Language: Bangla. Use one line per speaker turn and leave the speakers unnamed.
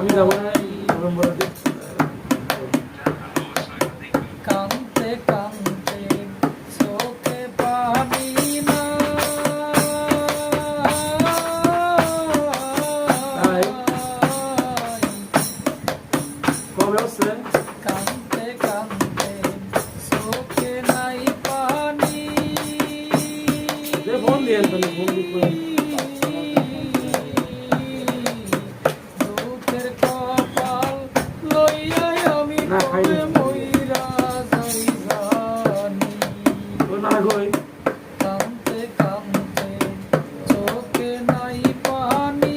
Camila Buena
y না হই
কানতে কানতে চোখে নাই পানি।